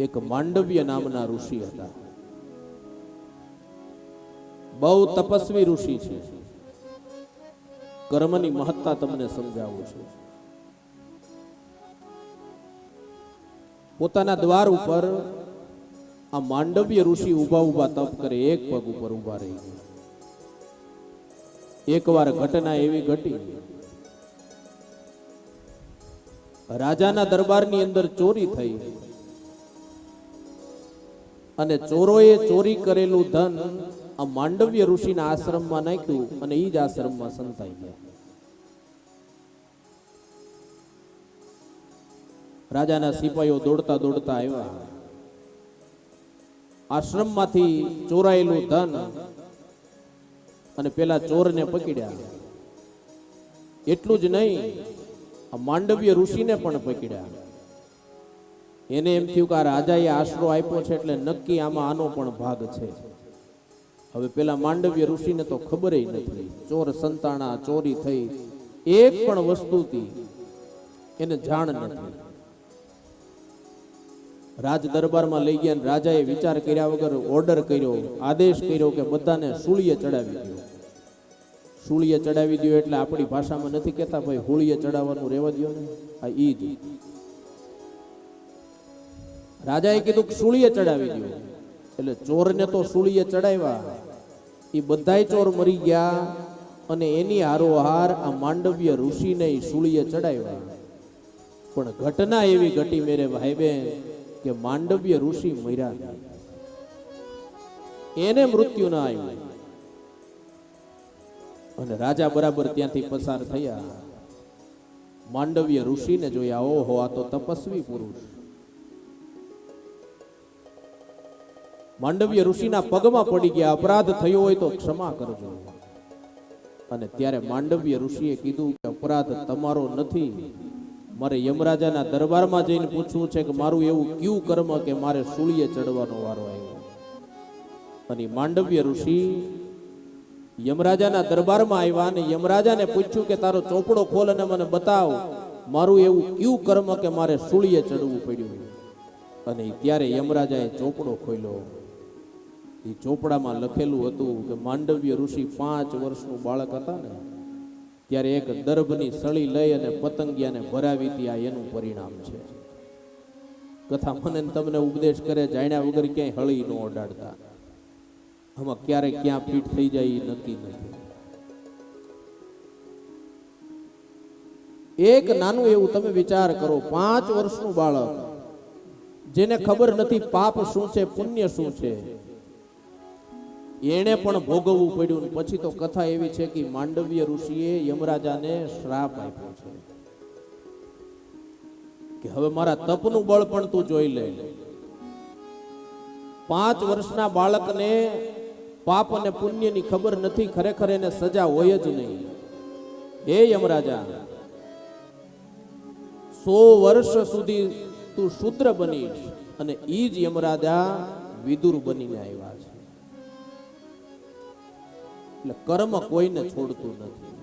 એક માંડવ્ય નામના ઋષિ હતા. બહુ તપસ્વી ઋષિ છે. કર્મની મહત્તા તમને સમજાવું છું. પોતાના દ્વાર ઉપર આ માંડવ્ય ઋષિ ઊભા ઊભા તપ કરે, એક પગ ઉપર ઊભા રહી ગયા. એકવાર ઘટના એવી ઘટી. રાજાના દરબારની અંદર ચોરી થઈ. અને ચોરોએ ચોરી કરેલું ધન આ માંડવ્ય ઋષિના આશ્રમમાં નાખ્યું અને એ જ આશ્રમમાં સંતાઈ ગયા. રાજાના સિપાહીઓ દોડતા દોડતા આવ્યા. આશ્રમમાંથી ચોરાયેલું ધન અને પેલા ચોરને પકડ્યા. એટલું જ નહીં, આ માંડવ્ય ઋષિને પણ પકડ્યા. એને એમ થયું કે આ રાજાએ આશરો આપ્યો છે એટલે નક્કી આમાં આનો પણ ભાગ છે. હવે પેલા માંડવ્ય ઋષિને તો ખબર નથી. ચોર સંતાણા, ચોરી થઈ. એક પણ વસ્તુથી એને જાણ નથી. રાજ દરબારમાં લઈ ગયા રાજાએ વિચાર કર્યા વગર ઓર્ડર કર્યો. આદેશ કર્યો કે બધાને સૂળીએ ચડાવી દો સૂળીએ ચડાવી દો એટલે આપણી ભાષામાં નથી કહેતા, ભાઈ હોળીએ ચડાવવાનું રહેવા દો ને. આ ઈ જ. રાજાએ કીધું કે સૂળીએ ચડાવી દો એટલે ચોરને તો સૂળીએ ચડાવ્યા. એ બધાય ચોર મરી ગયા અને એની હારોહાર આ માંડવ્ય ઋષિને સૂળીએ ચડાવ્યા. પણ ઘટના એવી ઘટી મેરે ભાઈ બહેન કે માંડવ્ય ઋષિ મર્યા એને મૃત્યુ ના આવ્યું. અને રાજા બરાબર ત્યાંથી પસાર થયા. માંડવ્ય ઋષિને જોયા, ઓહો, આ તો તપસ્વી પુરુષ. માંડવ્ય ઋષિના પગમાં પડી ગયા, અપરાધ થયો હોય તો ક્ષમા કરજો. અને ત્યારે માંડવ્ય ઋષિએ કીધું કે અપરાધ તમારો નથી. મારે યમરાજાના દરબારમાં જઈને પૂછવું છે કે મારું એવું ક્યુ કર્મ કે મારે સૂળીએ ચડવાનો વારો આવ્યો? અને માંડવ્ય ઋષિ યમરાજાના દરબારમાં આવ્યા અને યમરાજાને પૂછ્યું કે તારો ચોપડો ખોલ અને મને બતાવ, મારું એવું ક્યુ કર્મ કે મારે સૂળીએ ચડવું પડ્યું? અને ત્યારે યમરાજાએ ચોપડો ખોલ્યો. એ ચોપડામાં લખેલું હતું કે માંડવ્ય ઋષિ પાંચ વર્ષનું બાળક હતા ને, ત્યારે એક દર્ભની સળી લઈ અને પતંગિયાને ભરાવી હતી. આ એનું પરિણામ છે. કથા મને તમને ઉપદેશ કરે, જાણ્યા વગર ક્યાંય હળી ન ઓડાડતા આમાં ક્યારે ક્યાં પીઠ થઈ જાય એ નક્કી નથી. એક નાનું એવું તમે વિચાર કરો, પાંચ વર્ષનું બાળક, જેને ખબર નથી પાપ શું છે, પુણ્ય શું છે એણે પણ ભોગવવું પડ્યું પછી તો કથા એવી છે કે માંડવ્ય ઋષિએ યમરાજાને શ્રાપ આપ્યો છે. કે હવે મારા તપનું બળ પણ તું જોઈ લે. પાંચ વર્ષના બાળકને પાપ અને પુણ્યની ખબર નથી, ખરેખર એને સજા હોય જ નહીં. હે યમરાજા, સો વર્ષ સુધી તું શૂદ્ર બનીશ અને ઈ જ યમરાજા વિદુર બનીને આવ્યા છે. એટલે કર્મ કોઈને છોડતું નથી.